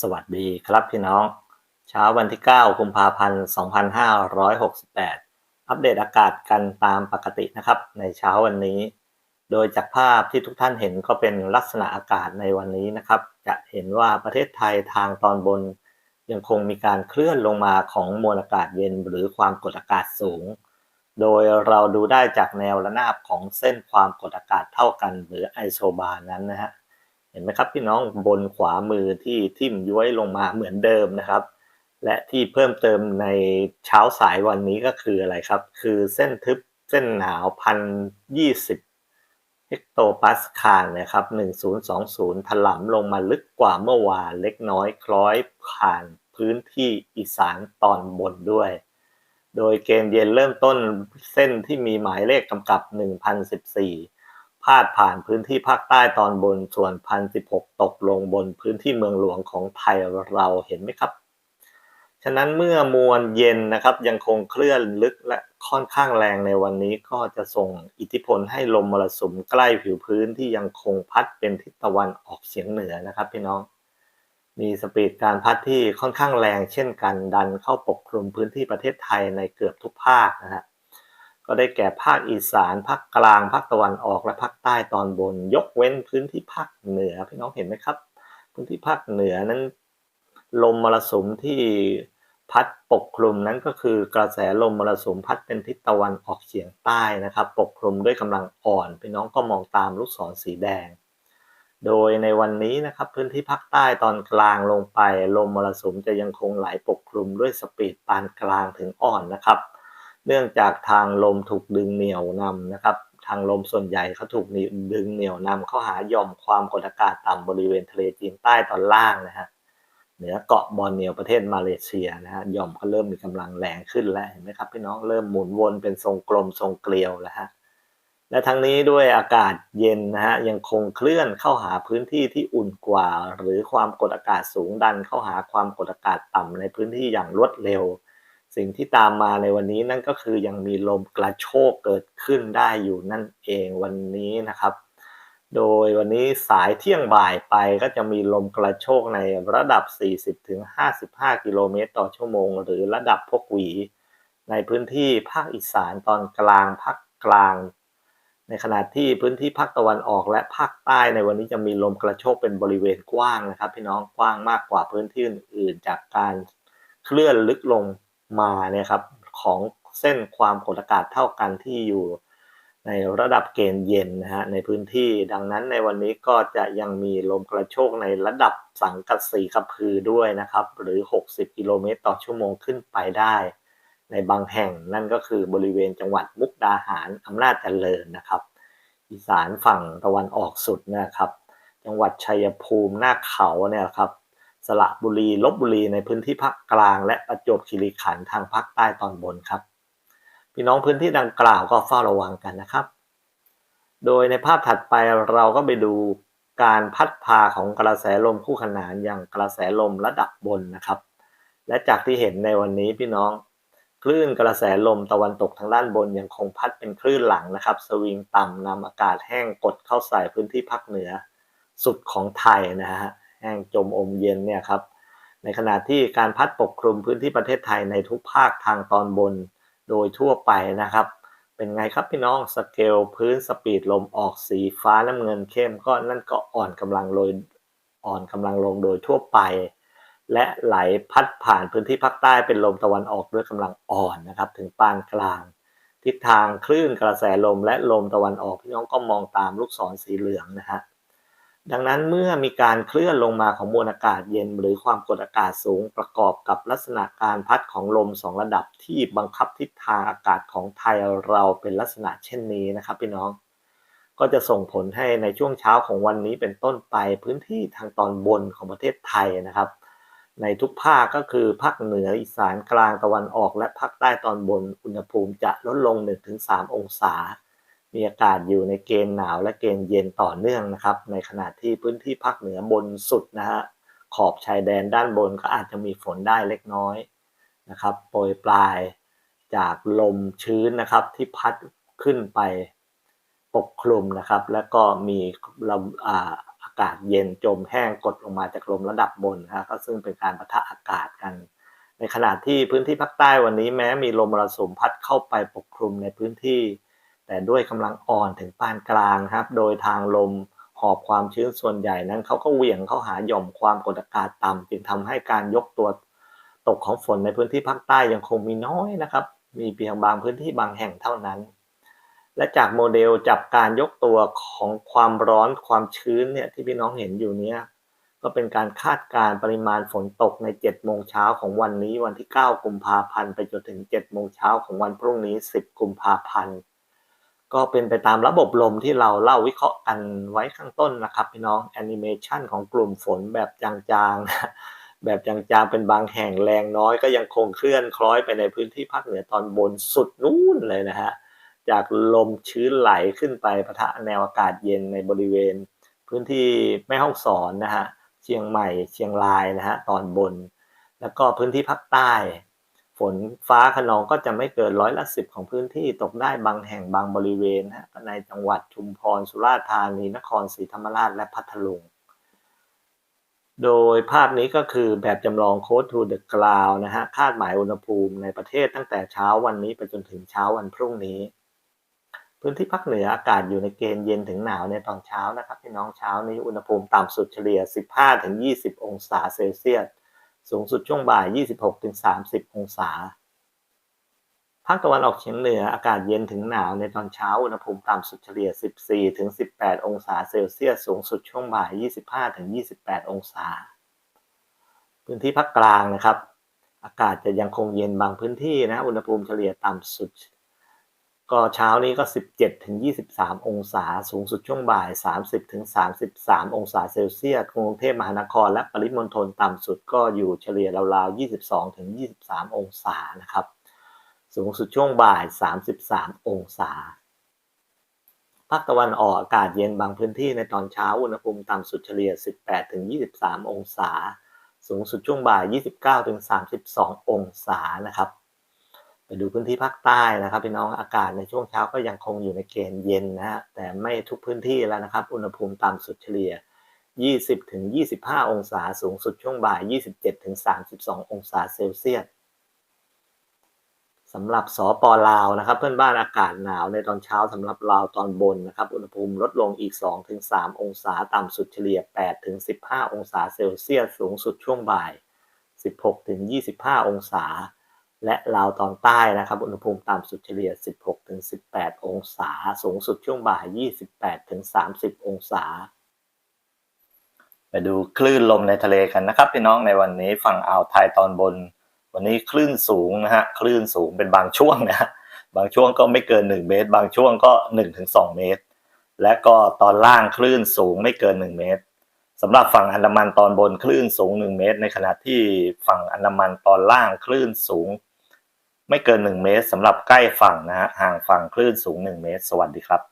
สวัสดีครับพี่น้อง เช้าวันที่ 9 กุมภาพันธ์ 2568 อัปเดตอากาศกันตามปกตินะครับ ในเช้าวันนี้ โดยจากภาพที่ทุกท่านเห็นก็เป็นลักษณะอากาศในวันนี้นะครับ จะเห็นว่าประเทศไทยทางตอนบน ยังคงมีการเคลื่อนลงมาของมวลอากาศเย็นหรือความกดอากาศสูง โดยเราดูได้จากแนวระนาบของเส้นความกดอากาศเท่ากัน หรือไอโซบานั้นนะฮะ เห็นไหมครับพี่น้องบนขวามือที่ทิ่มย้วยลงมาเหมือนเดิมนะครับ และที่เพิ่มเติมในเช้าสายวันนี้ก็คืออะไรครับ คือเส้นทึบเส้นหนาวพันยี่สิบเฮกโตปาสคาลนะครับ1020ถล่ำลงมาลึกกว่าเมื่อวานเล็กน้อยคล้อยผ่านพื้นที่อีสานตอนบนด้วย โดยเกณฑ์เย็นเริ่มต้นเส้นที่มีหมายเลขกำกับ1014 พาดผ่านพื้นที่ภาคใต้ตอนบนส่วนพันสิบหกตกลงบนพื้นที่เมืองหลวงของไทยเราเห็นไหมครับ ฉะนั้นเมื่อมวลเย็นนะครับยังคงเคลื่อนลึกและค่อนข้างแรงในวันนี้ก็จะส่งอิทธิพลให้ลมมรสุมใกล้ผิวพื้นที่ยังคงพัดเป็นทิศตะวันออกเฉียงเหนือนะครับพี่น้อง มีสปีดการพัดที่ค่อนข้างแรงเช่นกันดันเข้าปกคลุมพื้นที่ประเทศไทยในเกือบทุกภาคนะฮะ ก็ได้แก่ภาคอีสาน ภาคกลาง ภาคตะวันออก และภาคใต้ตอนบน ยกเว้นพื้นที่ภาคเหนือ พี่น้องเห็นไหมครับ พื้นที่ภาคเหนือนั้น ลมมรสุมที่พัดปกคลุมนั้นก็คือกระแสลมมรสุมพัดเป็นทิศตะวันออกเฉียงใต้นะครับ ปกคลุมด้วยกำลังอ่อนพี่น้องก็มองตามลูกศรสีแดง โดยในวันนี้นะครับพื้นที่ภาคใต้ตอนกลางลงไป ลมมรสุมจะยังคงไหลปกคลุมด้วยสปีดปานกลางถึงอ่อนนะครับ เนื่องจากทางลมถูกดึงเหนี่ยวนำนะครับ ทางลมส่วนใหญ่เขาถูกดึงเหนี่ยวนำเข้าหาย่อมความกดอากาศต่ำบริเวณทะเลจีนใต้ตอนล่างนะฮะเหนือเกาะบอร์เนียวประเทศมาเลเซียนะฮะย่อมก็เริ่มมีกำลังแรงขึ้นแล้วเห็นไหมครับพี่น้องเริ่มหมุนวนเป็นทรงกลมทรงเกลียวแล้วฮะและทั้งนี้ด้วยอากาศเย็นนะฮะยังคงเคลื่อนเข้าหาพื้นที่ที่อุ่นกว่า หรือความกดอากาศสูงดันเข้าหาความกดอากาศต่ำในพื้นที่อย่างรวดเร็ว สิ่งที่ตามมาในวันนี้นั่นก็คือยังมีลมกระโชกเกิดขึ้นได้อยู่นั่นเองวันนี้นะครับ โดยวันนี้สายเที่ยงบ่ายไปก็จะมีลมกระโชกในระดับ 40-55 กิโลเมตรต่อชั่วโมง หรือระดับพกหวี ในพื้นที่ภาคอีสานตอนกลางภาคกลาง ในขณะที่พื้นที่ภาคตะวันออกและภาคใต้ในวันนี้จะมีลมกระโชกเป็นบริเวณกว้างนะครับ พี่น้องกว้างมากกว่าพื้นที่อื่น ๆ จากการเคลื่อนลึกลง มาเนี่ยครับของเส้นความกดอากาศเท่ากันที่อยู่ในระดับเกณฑ์เย็นนะฮะในพื้นที่ดังนั้นในวันนี้ก็จะยังมีลมกระโชกในระดับสังกัดสีกระพือด้วยนะครับ หรือ 60 กิโลเมตรต่อชั่วโมงขึ้นไปได้ ในบางแห่งนั่นก็คือบริเวณจังหวัดมุกดาหารอำนาจเจริญนะครับ อีสานฝั่งตะวันออกสุดนะครับ จังหวัดชัยภูมิหน้าเขาเนี่ยครับ สระบุรีลบบุรีในพื้นที่ภาคกลาง และประจวบคีรีขันธ์ทางภาคใต้ตอนบนครับ พี่น้องพื้นที่ดังกล่าวก็เฝ้าระวังกันนะครับ โดยในภาพถัดไปเราก็ไปดูการพัดพาของกระแสลมคู่ขนานอย่างกระแสลมระดับบนนะครับ และจากที่เห็นในวันนี้พี่น้องคลื่นกระแสลมตะวันตกทางด้านบนยังคงพัดเป็นคลื่นหลังนะครับ สวิงต่ำนำอากาศแห้งกดเข้าใส่พื้นที่ภาคเหนือ สุดของไทยนะฮะ แห้งจมอมเย็นเนี่ยครับในขณะที่การพัดปกคลุมพื้นที่ประเทศไทยในทุกภาคทางตอนบนโดยทั่วไปนะครับ เป็นไงครับพี่น้องสเกลพื้นสปีดลมออกสีฟ้าน้ำเงินเข้มก็นั่นก็อ่อนกำลังโดยอ่อนกำลังลงโดยทั่วไป และไหลพัดผ่านพื้นที่ภาคใต้เป็นลมตะวันออกด้วยกำลังอ่อนนะครับ ถึงปานกลาง ทิศทางคลื่นกระแสลมและลมตะวันออกพี่น้องก็มองตามลูกศรสีเหลืองนะฮะ ดังนั้นเมื่อมีการเคลื่อนลงมาของมวลอากาศเย็น หรือความกดอากาศสูงประกอบกับลักษณะการพัดของลมสองระดับที่บังคับทิศทางอากาศของไทยเราเป็นลักษณะเช่นนี้นะครับพี่น้อง ก็จะส่งผลให้ในช่วงเช้าของวันนี้เป็นต้นไปพื้นที่ทางตอนบนของประเทศไทยนะครับ ในทุกภาคก็คือภาคเหนืออีสานกลางตะวันออก และภาคใต้ตอนบนอุณหภูมิจะลดลง 1-3 องศา มีอากาศอยู่ในเกณฑ์หนาวและเกณฑ์เย็นต่อเนื่องนะครับ ในขณะที่พื้นที่ภาคเหนือบนสุดนะฮะขอบชายแดนด้านบนก็อาจจะมีฝนได้เล็กน้อยนะครับโปรยปลายจากลมชื้นนะครับที่พัดขึ้นไปปกคลุมนะครับ แล้วก็มีลมอาอากาศเย็นจมแห้งกดลงมาจากลมระดับบนนะฮะก็ซึ่งเป็นการปะทะอากาศกัน ในขณะที่พื้นที่ภาคใต้วันนี้แม้มีลมมรสุมพัดเข้าไปปกคลุมในพื้นที่ แต่ด้วยกำลังอ่อนถึงปานกลางครับ โดยทางลมหอบความชื้นส่วนใหญ่นั้นเขาก็เหวี่ยงเข้าหาหย่อมความกดอากาศต่ำจึงทำให้การยกตัวตกของฝนในพื้นที่ภาคใต้ยังคงมีน้อยนะครับ มีเพียงบางพื้นที่บางแห่งเท่านั้น และจากโมเดลจับการยกตัวของความร้อนความชื้นเนี่ยที่พี่น้องเห็นอยู่เนี้ยก็เป็นการคาดการณ์ปริมาณฝนตกใน 7 โมงเช้าของวันนี้วันที่ 9 กุมภาพันธ์ ไปจนถึง 7 โมงเช้าของวันพรุ่งนี้ 10 กุมภาพันธ์ ก็เป็นไปตามระบบลมที่เราเล่าวิเคราะห์กันไว้ข้างต้นนะครับพี่น้องแอนิเมชันของกลุ่มฝนแบบจางๆ แบบจางๆ เป็นบางแห่งแรงน้อยก็ยังคงเคลื่อนคล้อยไปในพื้นที่ภาคเหนือตอนบนสุดนู่นเลยนะฮะจากลมชื้นไหลขึ้นไปปะทะแนวอากาศเย็นในบริเวณ พื้นที่แม่ฮ่องสอนนะฮะเชียงใหม่เชียงรายนะฮะตอนบน แล้วก็พื้นที่ภาคใต้ ฝนฟ้าขนองก็จะไม่เกินร้อยละสิบของพื้นที่ตกได้บางแห่งบางบริเวณนะฮะในจังหวัดชุมพรสุราษฎร์ธานีนครศรีธรรมราชและพัทลุง โดยภาพนี้ก็คือแบบจำลองโค้ด to the cloud นะฮะคาดหมายอุณหภูมิในประเทศตั้งแต่เช้าวันนี้ไปจนถึงเช้าวันพรุ่งนี้ พื้นที่ภาคเหนืออากาศอยู่ในเกณฑ์เย็นถึงหนาวในตอนเช้านะครับพี่น้องเช้านี้อุณหภูมิต่ำสุดเฉลี่ย 15-20 องศาเซลเซียส สูงสุดช่วงบ่าย 26-30 องศา ภาคตะวันออกเฉียงเหนืออากาศเย็นถึงหนาวในตอนเช้า อุณหภูมิต่ำสุดเฉลี่ย 14-18 องศาเซลเซียส สูงสุดช่วงบ่าย 25-28 องศา พื้นที่ภาคกลางนะครับ อากาศจะยังคงเย็นบางพื้นที่นะ อุณหภูมิเฉลี่ยต่ำสุด ก็เช้านี้ก็ 17ถึง23 องศา สูงสุดช่วงบ่าย 30ถึง33 องศาเซลเซียส กรุงเทพมหานครและปริมณฑลต่ำสุดก็อยู่เฉลี่ยราวๆ 22ถึง23 องศานะครับ สูงสุดช่วงบ่าย 33 องศา ภาคตะวันออกอากาศเย็นบางพื้นที่ในตอนเช้าอุณหภูมิต่ำสุดเฉลี่ย 18ถึง23 องศา สูงสุดช่วงบ่าย 29ถึง32 องศานะครับ ดูพื้นที่ภาคใต้นะครับพี่น้องอากาศในช่วงเช้าก็ยังคงอยู่ในเกณฑ์เย็นนะฮะแต่ไม่ทุกพื้นที่แล้วนะครับ อุณหภูมิต่ำสุดเฉลี่ย 20-25 องศาสูงสุดช่วงบ่าย 27-32 องศาเซลเซียสสำหรับสปลาวนะครับ เพื่อนบ้านอากาศหนาวในตอนเช้าสำหรับลาวตอนบนนะครับ อุณหภูมิลดลงอีก 2-3 องศาต่ำสุดเฉลี่ย 8-15 องศาเซลเซียสสูงสุดช่วงบ่าย 16-25 องศา และลาวตอนใต้นะครับ อุณหภูมิต่ำสุดเฉลี่ย 16-18 องศา สูงสุดช่วงบ่าย 28-30 องศา ไปดูคลื่นลมในทะเลกันนะครับพี่น้องในวันนี้ฝั่งอ่าวไทยตอนบน วันนี้คลื่นสูงนะฮะคลื่นสูงเป็นบางช่วงนะบางช่วงก็ไม่เกิน 1 เมตร บางช่วงก็ 1-2 เมตร และก็ตอนล่างคลื่นสูงไม่เกิน 1 เมตรสำหรับฝั่งอันดามันตอนบนคลื่นสูง 1 เมตร ในขณะที่ฝั่งอันดามันตอนล่างคลื่นสูง ไม่เกิน 1 เมตรสำหรับใกล้ฝั่งนะฮะห่างฝั่งคลื่นสูง 1 เมตร สวัสดีครับ